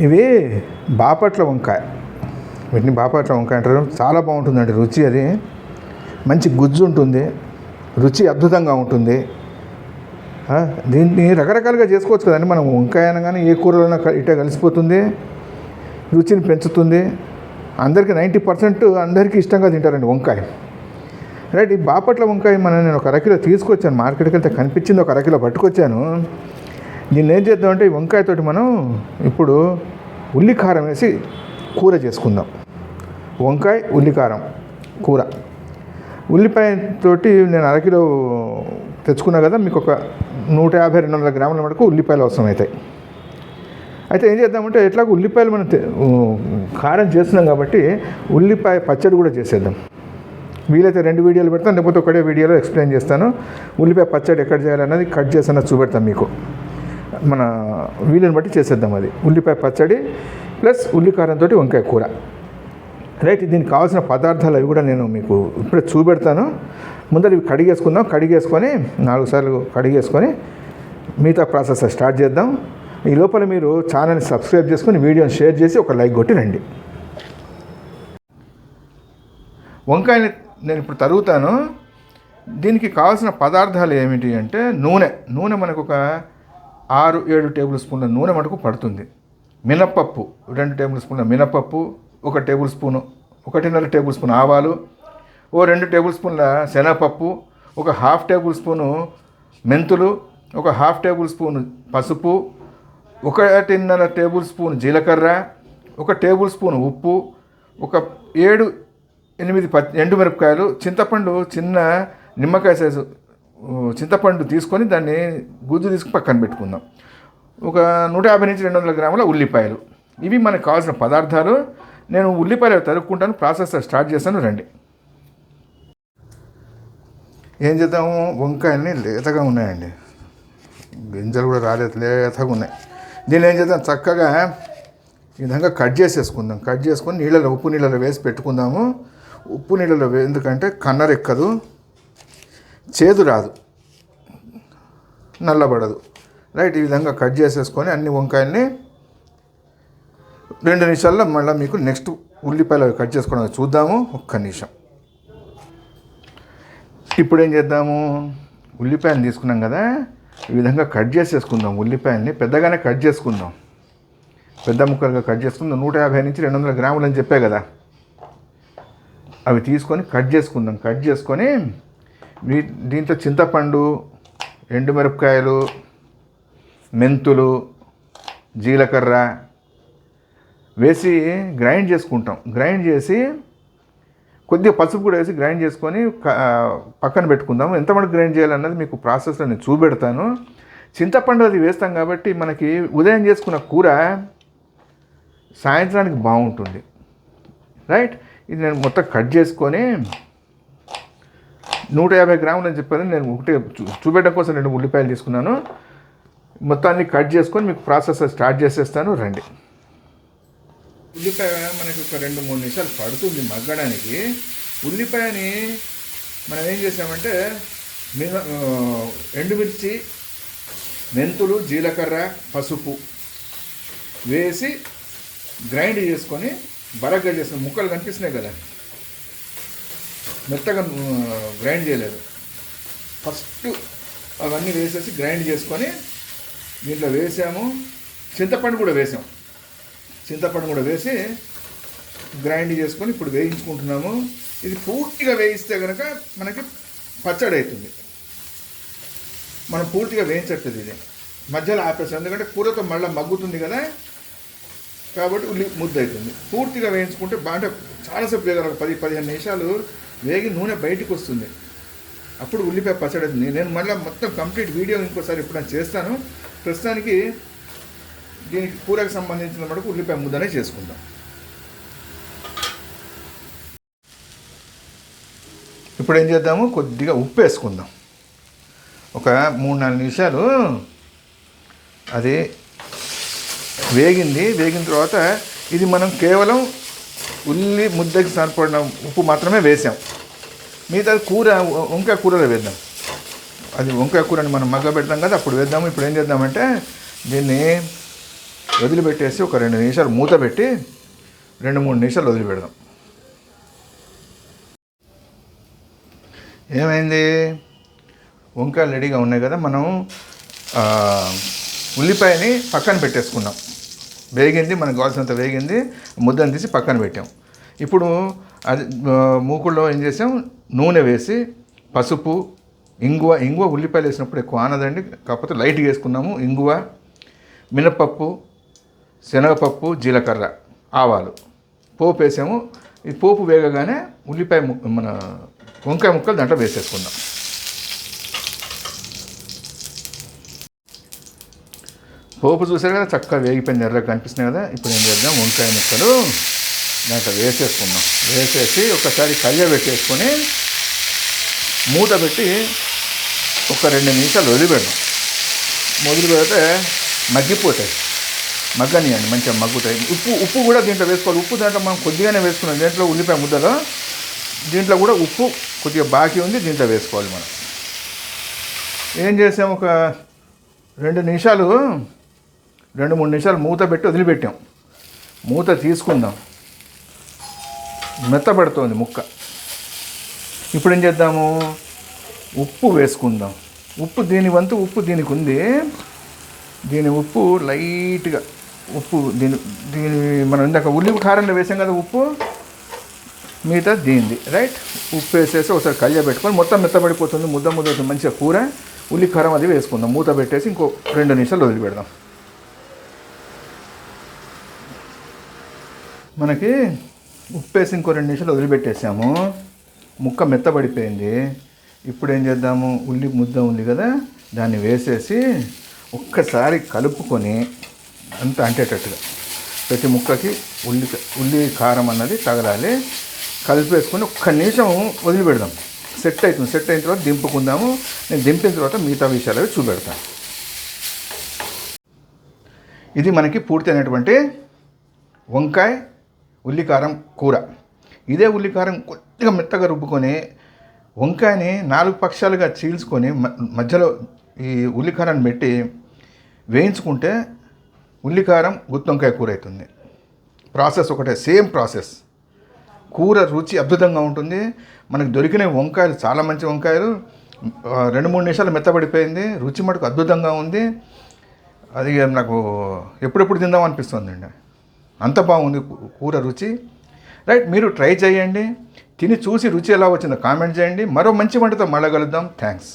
ఇవి బాపట్ల వంకాయ. వీటిని బాపట్ల వంకాయ అంటారు. చాలా బాగుంటుందండి రుచి అది. మంచి గుజ్జు ఉంటుంది. రుచి అద్భుతంగా ఉంటుంది. దీన్ని రకరకాలుగా చేసుకోవచ్చు కదండి. మనం వంకాయ అనగానే ఏ కూరలో క- కలిసిపోతుంది. రుచిని పెంచుతుంది. అందరికీ నైంటీ పర్సెంట్ అందరికీ ఇష్టంగా తింటారండి వంకాయ. రైట్ ఈ బాపట్ల వంకాయ మనం నేను ఒక అరకిలో తీసుకొచ్చాను. మార్కెట్కి వెళ్తే కనిపించింది ఒక అరకిలో పట్టుకొచ్చాను. దీన్ని ఏం చేద్దామంటే ఈ వంకాయతోటి మనం ఇప్పుడు ఉల్లికారం వేసి కూర చేసుకుందాం. వంకాయ ఉల్లికారం కూర. ఉల్లిపాయ తోటి నేను అరకిలో తెచ్చుకున్నా కదా మీకు ఒక నూట యాభై రెండు వందల గ్రాముల మటుకు ఉల్లిపాయలు అవసరం అవుతాయి అయితే ఏం చేద్దామంటే ఎట్లాగో ఉల్లిపాయలు మనం కారం చేస్తున్నాం కాబట్టి ఉల్లిపాయ పచ్చడి కూడా చేసేద్దాం. వీలైతే రెండు వీడియోలు పెడతాను లేకపోతే ఒకటే వీడియోలో ఎక్స్ప్లెయిన్ చేస్తాను. ఉల్లిపాయ పచ్చడి ఎక్కడ చేయాలన్నది కట్ చేసి అన్నది చూపెడతాను మీకు. మన వీలుని బట్టి చేసేద్దాం అది. ఉల్లిపాయ పచ్చడి ప్లస్ ఉల్లికారంతో వంకాయ కూర. రైట్ దీనికి కావాల్సిన పదార్థాలు అవి కూడా నేను మీకు ఇప్పుడే చూపెడతాను. ముందర ఇవి కడిగేసుకుందాం. కడిగేసుకొని నాలుగు సార్లు కడిగేసుకొని మిగతా ప్రాసెస్ స్టార్ట్ చేద్దాం. ఈ లోపల మీరు ఛానల్ని సబ్స్క్రైబ్ చేసుకొని వీడియోని షేర్ చేసి ఒక లైక్ కొట్టి రండి. వంకాయని నేను ఇప్పుడు తరుగుతాను. దీనికి కావాల్సిన పదార్థాలు ఏమిటి అంటే నూనె. నూనె మనకు ఒక ఆరు ఏడు టేబుల్ స్పూన్ల నూనె మనకు పడుతుంది. మినపప్పు రెండు టేబుల్ స్పూన్ల మినపప్పు ఒక టేబుల్ స్పూను ఒకటిన్నర టేబుల్ స్పూన్ ఆవాలు ఓ రెండు టేబుల్ స్పూన్ల శనగపప్పు ఒక హాఫ్ టేబుల్ స్పూను మెంతులు ఒక హాఫ్ టేబుల్ స్పూన్ పసుపు ఒకటిన్నర టేబుల్ స్పూన్ జీలకర్ర ఒక టేబుల్ స్పూన్ ఉప్పు ఒక ఏడు ఎనిమిది ప ఎండుమిరపకాయలు చింతపండు చిన్న నిమ్మకాయ సైజు చింతపండు తీసుకొని దాన్ని గుజ్జు తీసుకుని పక్కన పెట్టుకుందాం. ఒక నూట యాభై నుంచి రెండు వందల గ్రాముల ఉల్లిపాయలు. ఇవి మనకు కావాల్సిన పదార్థాలు. నేను ఉల్లిపాయలు తరుక్కుంటాను ప్రాసెస్ స్టార్ట్ చేస్తాను రండి. ఏం చేద్దాము? వంకాయలని లేతగా ఉన్నాయండి. గింజలు కూడా రాలేదు లేతగా ఉన్నాయి. దీన్ని ఏం చేద్దాం? చక్కగా ఈ విధంగా కట్ చేసేసుకుందాం. కట్ చేసుకొని నీళ్ళలో ఉప్పు నీళ్ళలో వేసి పెట్టుకుందాము. ఉప్పు నీళ్ళలో ఎందుకంటే కన్నరెక్కదు. చేదు రాదు. నల్లబడదు. రైట్ ఈ విధంగా కట్ చేసేసుకొని అన్ని వంకాయల్ని రెండు నిమిషాల్లో మళ్ళీ మీకు నెక్స్ట్ ఉల్లిపాయలు కట్ చేసుకోవడం చూద్దాము. ఒక్క నిమిషం. ఇప్పుడు ఏం చేద్దాము? ఉల్లిపాయలు తీసుకున్నాం కదా. ఈ విధంగా కట్ చేసేసుకుందాం ఉల్లిపాయల్ని. పెద్దగానే కట్ చేసుకుందాం. పెద్ద ముక్కలుగా కట్ చేసుకుందాం. నూట యాభై నుంచి రెండు వందల గ్రాములు అని చెప్పే కదా. అవి తీసుకొని కట్ చేసుకుందాం. కట్ చేసుకొని వీ- దీంట్లో చింతపండు ఎండుమిరపకాయలు మెంతులు జీలకర్ర వేసి గ్రైండ్ చేసుకుంటాం. గ్రైండ్ చేసి కొద్దిగా పసుపు కూడా వేసి గ్రైండ్ చేసుకొని పక్కన పెట్టుకుందాం. ఎంత గ్రైండ్ చేయాలన్నది మీకు ప్రాసెస్లో నేను చూపెడతాను. చింతపండు అది వేస్తాం కాబట్టి మనకి ఉదయం చేసుకున్న కూర సాయంత్రానికి బాగుంటుంది. రైట్? ఇది నేను మొత్తం కట్ చేసుకొని నూట యాభై గ్రాములు అని చెప్పాను. నేను ఒకటే చూపెట్టడం కోసం రెండు ఉల్లిపాయలు తీసుకున్నాను. మొత్తాన్ని కట్ చేసుకొని మీకు ప్రాసెస్ స్టార్ట్ చేసేస్తాను. రండి. ఉల్లిపాయ మనకి ఒక రెండు మూడు నిమిషాలు పడుతుంది మగ్గడానికి. ఉల్లిపాయని మనం ఏం చేసామంటే మిన ఎండుమిర్చి మెంతులు జీలకర్ర పసుపు వేసి గ్రైండ్ చేసుకొని బరగ్గా చేసుకుని ముక్కలు కనిపిస్తున్నాయి కదా. మెత్తగా గ్రైండ్ చేయలేదు. ఫస్ట్ అవన్నీ వేసేసి గ్రైండ్ చేసుకొని దీంట్లో వేసాము. చింతపండు కూడా వేసాం. చింతపండు కూడా వేసి గ్రైండ్ చేసుకొని ఇప్పుడు వేయించుకుంటున్నాము. ఇది పూర్తిగా వేయిస్తే కనుక మనకి పచ్చడి అవుతుంది. మనం పూర్తిగా వేయించట్లేదు ఇది. మధ్యలో ఆపేస్తాం ఎందుకంటే కూరతో మళ్ళీ మగ్గుతుంది కదా. కాబట్టి ఉల్లి ముద్ద అవుతుంది. పూర్తిగా వేయించుకుంటే బాగా చాలాసేపు వేగాలి. ఒక పది పదిహేను నిమిషాలు వేగి నూనె బయటికి వస్తుంది. అప్పుడు ఉల్లిపాయ పచ్చడి అవుతుంది నేను మళ్ళీ మొత్తం కంప్లీట్ వీడియో ఇంకోసారి ఎప్పుడైనా చేస్తాను. ప్రస్తుతానికి దీనికి కూరకు సంబంధించిన మటుకు ఉల్లిపాయ ముద్దనే చేసుకుందాం. ఇప్పుడు ఏం చేద్దాము? కొద్దిగా ఉప్పు వేసుకుందాం. ఒక మూడు నాలుగు నిమిషాలు. అది వేగింది. వేగిన తర్వాత ఇది మనం కేవలం ఉల్లి ముద్దకి సరిపడిన ఉప్పు మాత్రమే వేసాం. మిగతా కూర వంకాయ కూరలో వేద్దాం. అది వంకాయ కూరని మనం మగ్గ పెడతాం కదా అప్పుడు వేద్దాము. ఇప్పుడు ఏం చేద్దామంటే దీన్ని వదిలిపెట్టేసి ఒక రెండు నిమిషాలు మూత పెట్టి రెండు మూడు నిమిషాలు వదిలిపెడదాం. ఏమైంది? వంకాయలు రెడీగా ఉన్నాయి కదా మనం ఉల్లిపాయని పక్కన పెట్టేసుకున్నాం. వేగింది మనకు కావాల్సినంత వేగింది ముద్దను తీసి పక్కన పెట్టాం. ఇప్పుడు అది మూకుల్లో ఏం చేసాం? నూనె వేసి పసుపు ఇంగువ ఇంగువ ఉల్లిపాయలు వేసినప్పుడు ఎక్కువ ఆనదండి. కాకపోతే లైట్గా వేసుకున్నాము. ఇంగువ మినపప్పు శనగపప్పు జీలకర్ర ఆవాలు. పోపు వేసాము. ఈ పోపు వేగగానే ఉల్లిపాయ ము మన వంకాయ ముక్కలు దాంట్లో వేసేసుకుందాం పోపు చూసారు కదా? చక్కగా వేగిపోయింది. ఎర్రగా కనిపిస్తున్నాయి కదా? ఇప్పుడు ఏం చేద్దాం? వంకాయ ముక్కలు. దాంట్లో వేసేసుకుందాం. వేసేసి ఒకసారి కళ్ళ పెట్టేసుకొని మూత పెట్టి ఒక రెండు నిమిషాలు వదిలిపెడదాం. మొదలు పెడితే మగ్గిపోతాయి. మగ్గనియండి మంచిగా మగ్గుతాయి. ఉప్పు ఉప్పు కూడా దీంట్లో వేసుకోవాలి. ఉప్పు దాంట్లో మనం కొద్దిగానే వేసుకున్నాం. దీంట్లో ఉల్లిపాయ ముద్దలో దీంట్లో కూడా ఉప్పు కొద్దిగా బాకీ ఉంది దీంట్లో వేసుకోవాలి మనం. ఏం చేసాం? ఒక రెండు నిమిషాలు రెండు మూడు నిమిషాలు మూత పెట్టి వదిలిపెట్టాం. మూత తీసుకుందాం. మెత్తబడుతోంది ముక్క. ఇప్పుడు ఏం చేద్దాము? ఉప్పు వేసుకుందాం. ఉప్పు దీని వంతు ఉప్పు దీనికి ఉంది. దీని ఉప్పు లైట్గా ఉప్పు దీని దీని మనం ఇందాక ఉల్లి కారంలో వేసాం కదా ఉప్పు? మిగతా దీనిది రైట్? ఉప్పు వేసేసి ఒకసారి కళ్ళ పెట్టుకొని మొత్తం మెత్తబడిపోతుంది. ముద్ద ముద్ద అవుతుంది. మంచిగా కూర ఉల్లి కారం అది వేసుకుందాం. మూత పెట్టేసి ఇంకో రెండు నిమిషాలు వదిలిపెడదాం. మనకి ఉప్పు వేసి ఇంకో రెండు నిమిషాలు వదిలిపెట్టేసాము. ముక్క మెత్తబడిపోయింది. ఇప్పుడు ఏం చేద్దాము? ఉల్లి ముద్ద ఉంది కదా దాన్ని వేసేసి ఒక్కసారి కలుపుకొని అంత అంటేటట్టుగా ప్రతి ముక్కకి ఉల్లి ఉల్లి కారం అన్నది తగలాలి. కలిపేసుకొని ఒక్క నిమిషం వదిలిపెడదాం. సెట్ అవుతుంది. సెట్ అయిన తర్వాత దింపుకుందాము. నేను దింపిన తర్వాత మిగతా విషయాలు అవి చూపెడతాను. ఇది మనకి పూర్తి అయినటువంటి వంకాయ ఉల్లికారం కూర. ఇదే ఉల్లికారం కొద్దిగా మెత్తగా రుబ్బుకొని వంకాయని నాలుగు పక్షాలుగా చీల్చుకొని మ- మధ్యలో ఈ ఉల్లికారాన్ని పెట్టి వేయించుకుంటే ఉల్లికారం గుత్తొంకాయ కూర అవుతుంది ప్రాసెస్ ఒకటే సేమ్ ప్రాసెస్. కూర రుచి అద్భుతంగా ఉంటుంది. మనకు దొరికిన వంకాయలు చాలా మంచి వంకాయలు. రెండు మూడు నిమిషాలు మెత్తబడిపోయింది. రుచి మటుకు అద్భుతంగా ఉంది. అది నాకు ఎప్పుడెప్పుడు తిందాం అనిపిస్తుంది అండి అంత బాగుంది కూర రుచి. రైట్ మీరు ట్రై చేయండి. తిని చూసి రుచి ఎలా వచ్చిందో కామెంట్ చేయండి. మరో మంచి వంటతో మళ్ళీ కలుద్దాం. థ్యాంక్స్.